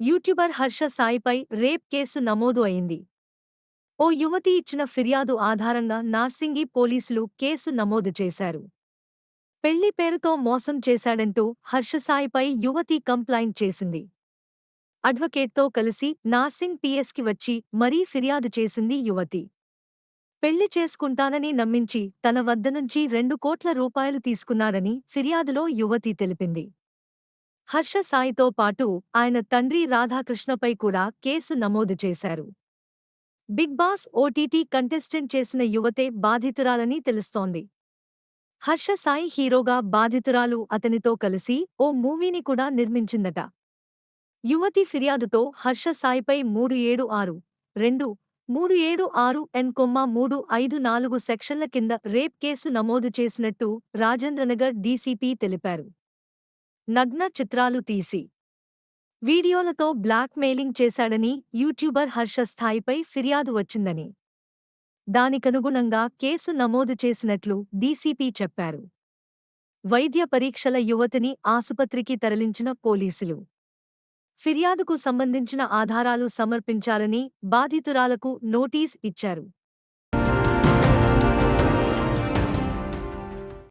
YouTuber Harsha సాయిపై rape case నమోదు అయింది. ఓ యువతి ఇచ్చిన ఫిర్యాదు ఆధారంగా నార్సింగి పోలీసులు కేసు నమోదు చేశారు. పెళ్ళి పేరుతో మోసం చేశాడంటూ హర్షసాయిపై యువతి కంప్లైంట్ చేసింది. అడ్వకేట్తో కలిసి నార్సింగ్ పిఎస్కి వచ్చి మరీ ఫిర్యాదు చేసింది యువతి. పెళ్ళి చేసుకుంటానని నమ్మించి తన వద్ద నుంచి రెండు కోట్ల రూపాయలు తీసుకున్నాడని ఫిర్యాదులో యువతి తెలిపింది. హర్ష సాయితో పాటు ఆయన తండ్రి రాధాకృష్ణపై కూడా కేసు నమోదు చేశారు. బిగ్ బాస్ ఓటీటీ కంటెస్టెంట్ చేసిన యువతే బాధితురాలని తెలుస్తోంది. హర్ష సాయి హీరోగా బాధితురాలు అతనితో కలిసి ఓ మూవీని కూడా నిర్మించిందట. యువతి ఫిర్యాదుతో హర్ష సాయిపై మూడు ఏడు ఆరు రెండు మూడు ఏడు ఆరు ఎన్ కొమ్మ మూడు ఐదు నాలుగు సెక్షన్ల కింద రేప్ కేసు నమోదు చేసినట్టు రాజేంద్రనగర్ డీసీపీ తెలిపారు. నగ్న చిత్రాలు తీసి. వీడియోలతో బ్లాక్ మెయిలింగ్ చేశాడని యూట్యూబర్ హర్ష స్థాయిపై ఫిర్యాదు వచ్చిందని. దానికనుగుణంగా కేసు నమోదు చేసినట్లు డీసీపీ చెప్పారు. వైద్య పరీక్షల యువతిని ఆసుపత్రికి తరలించిన పోలీసులు. ఫిర్యాదుకు సంబంధించిన ఆధారాలు సమర్పించాలని బాధితురాలకు నోటీస్ ఇచ్చారు.